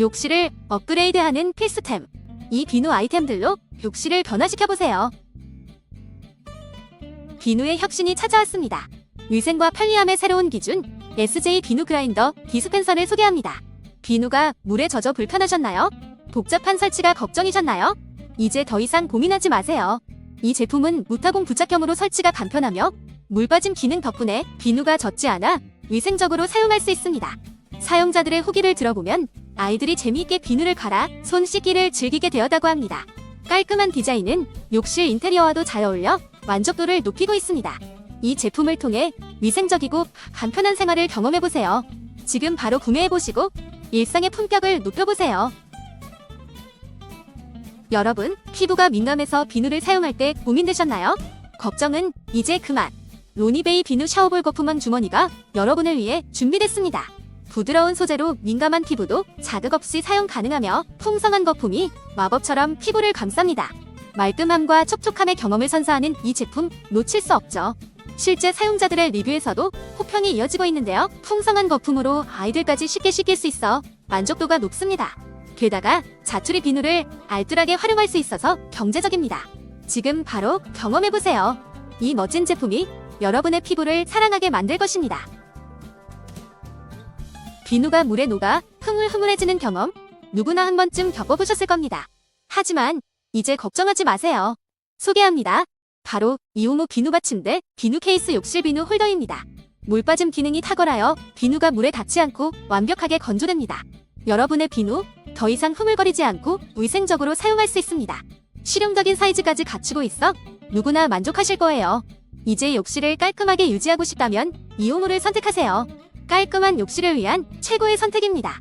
욕실을 업그레이드하는 필수템. 이 비누 아이템들로 욕실을 변화시켜보세요. 비누의 혁신이 찾아왔습니다. 위생과 편리함의 새로운 기준, SJ 비누 그라인더 디스펜서를 소개합니다. 비누가 물에 젖어 불편하셨나요? 복잡한 설치가 걱정이셨나요? 이제 더 이상 고민하지 마세요. 이 제품은 무타공 부착형으로 설치가 간편하며 물 빠짐 기능 덕분에 비누가 젖지 않아 위생적으로 사용할 수 있습니다. 사용자들의 후기를 들어보면 아이들이 재미있게 비누를 갈아 손 씻기를 즐기게 되었다고 합니다. 깔끔한 디자인은 욕실 인테리어와도 잘 어울려 만족도를 높이고 있습니다. 이 제품을 통해 위생적이고 간편한 생활을 경험해보세요. 지금 바로 구매해보시고 일상의 품격을 높여보세요. 여러분, 피부가 민감해서 비누를 사용할 때 고민되셨나요? 걱정은 이제 그만. 로니베이 비누 샤워볼 거품왕 주머니가 여러분을 위해 준비됐습니다. 부드러운 소재로 민감한 피부도 자극 없이 사용 가능하며 풍성한 거품이 마법처럼 피부를 감쌉니다. 말끔함과 촉촉함의 경험을 선사하는 이 제품 놓칠 수 없죠. 실제 사용자들의 리뷰에서도 호평이 이어지고 있는데요. 풍성한 거품으로 아이들까지 쉽게 씻길 수 있어 만족도가 높습니다. 게다가 자투리 비누를 알뜰하게 활용할 수 있어서 경제적입니다. 지금 바로 경험해보세요. 이 멋진 제품이 여러분의 피부를 사랑하게 만들 것입니다. 비누가 물에 녹아 흐물흐물해지는 경험 누구나 한 번쯤 겪어보셨을 겁니다. 하지만 이제 걱정하지 마세요. 소개합니다. 바로 이오모 비누 받침대 비누 케이스 욕실 비누 홀더입니다. 물 빠짐 기능이 탁월하여 비누가 물에 닿지 않고 완벽하게 건조됩니다. 여러분의 비누 더 이상 흐물거리지 않고 위생적으로 사용할 수 있습니다. 실용적인 사이즈까지 갖추고 있어 누구나 만족하실 거예요. 이제 욕실을 깔끔하게 유지하고 싶다면 이오모를 선택하세요. 깔끔한 욕실을 위한 최고의 선택입니다.